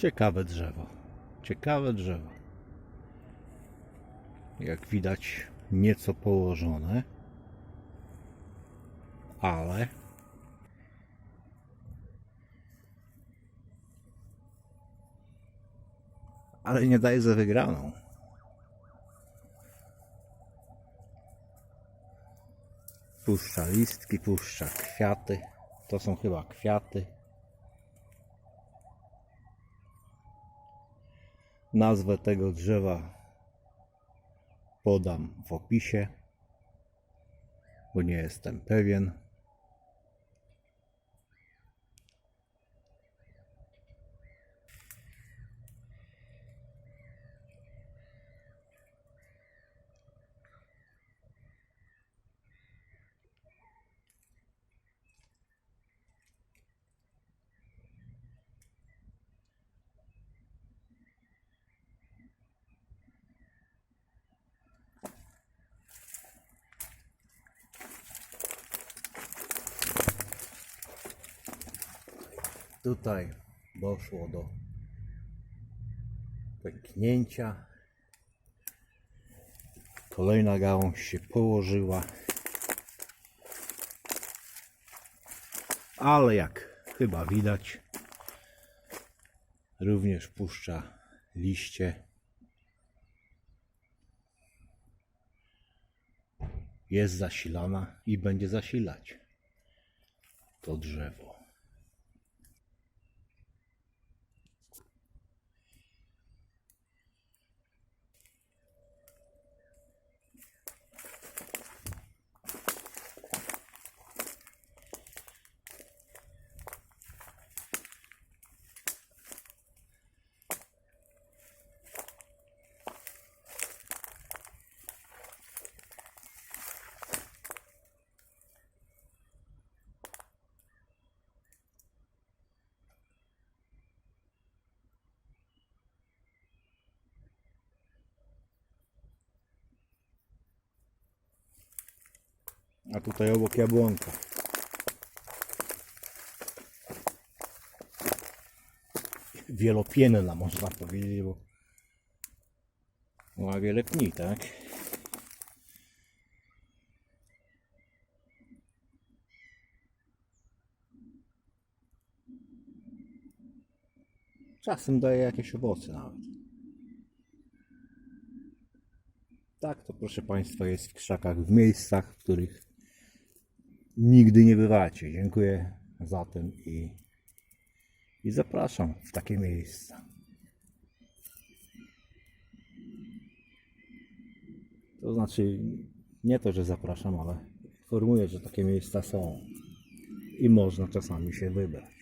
Ciekawe drzewo. Ciekawe drzewo. Jak widać, nieco położone, ale ale nie daje za wygraną. Puszcza listki, puszcza kwiaty. To są chyba kwiaty. Nazwę tego drzewa podam w opisie, bo nie jestem pewien. Tutaj doszło do pęknięcia. Kolejna gałąź się położyła. Ale jak chyba widać, również puszcza liście. Jest zasilana i będzie zasilać to drzewo. A tutaj obok jabłonka. Wielopienna można powiedzieć, bo ma wiele pni, tak? Czasem daje jakieś owoce nawet. Tak, to proszę Państwa jest w krzakach, w miejscach, w których nigdy nie bywacie. Dziękuję za tym i, i zapraszam w takie miejsca. To znaczy, nie to, że zapraszam, ale informuję, że takie miejsca są i można czasami się wybrać.